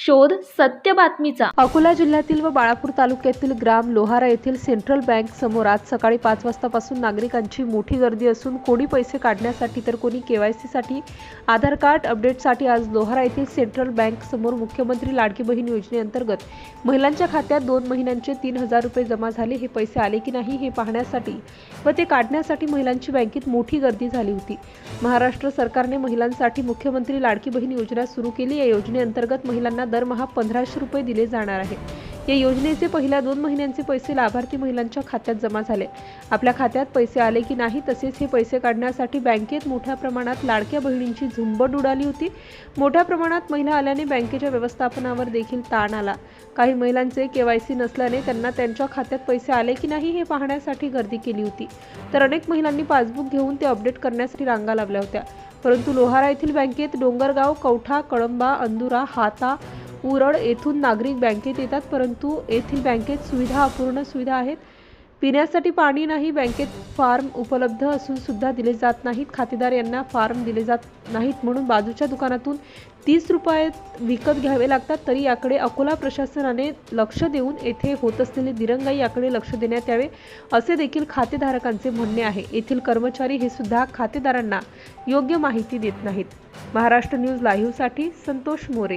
शोध सत्य बातमीचा. अकोला जिल्ह्यातील व बाळापूर तालुक्यातील ग्राम लोहारा येथील सेंट्रल बँक समोर आज सकाळी पाच वाजतापासून नागरिकांची मोठी गर्दी असून कोणी पैसे काढण्यासाठी तर कोणी के वाय सीसाठी आधार कार्ड अपडेटसाठी आज लोहारा येथील सेंट्रल बँक समोर मुख्यमंत्री लाडकी बहीण योजनेअंतर्गत महिलांच्या खात्यात दोन महिन्यांचे तीन हजार रुपये जमा झाले. हे पैसे आले की नाही हे पाहण्यासाठी व ते काढण्यासाठी महिलांची बँकेत मोठी गर्दी झाली होती. महाराष्ट्र सरकारने महिलांसाठी मुख्यमंत्री लाडकी बहीण योजना सुरू केली. या योजनेअंतर्गत महिलांना दरमहा पंधराशे रुपये दिले जाणार आहेत या योजनेचे पहिल्या दोन महिन्यांचे पैसे लाभार्थी महिलांच्या खात्यात जमा झाले. आपल्या खात्यात पैसे आले की नाही तसेच हे पैसे काढण्यासाठी बँकेत मोठ्या प्रमाणात लाडक्या बहिणींची झुंबड उडाली होती. मोठ्या प्रमाणात महिला आल्याने बँकेच्या व्यवस्थापनावर देखील ताण आला. काही महिलांचे केवायसी नसल्याने त्यांना त्यांच्या खात्यात पैसे आले की नाही हे पाहण्यासाठी गर्दी केली होती. तर अनेक महिलांनी पासबुक घेऊन ते अपडेट करण्यासाठी रांगा लावल्या होत्या. परंतु लोहारा येथील बँकेत डोंगरगाव कवठा कळंबा अंदुरा हाता उरड येथून नागरिक बँकेत येतात परंतु येथील बँकेत सुविधा अपूर्ण सुविधा आहेत. पिण्यासाठी पाणी नाही बँकेत फार्म उपलब्ध असून सुद्धा दिले जात नाहीत. खातेदार यांना फार्म दिले जात नाहीत म्हणून बाजूच्या दुकानातून तीस रुपयात विकत घ्यावे लागतात. तरी याकडे अकोला प्रशासनाने लक्ष देऊन येथे होत असलेली दिरंगाई याकडे लक्ष देण्यात यावे असे देखील खातेधारकांचे म्हणणे आहे. येथील कर्मचारी हे सुद्धा खातेदारांना योग्य माहिती देत नाहीत. महाराष्ट्र न्यूज लाईव्हसाठी संतोष मोरे.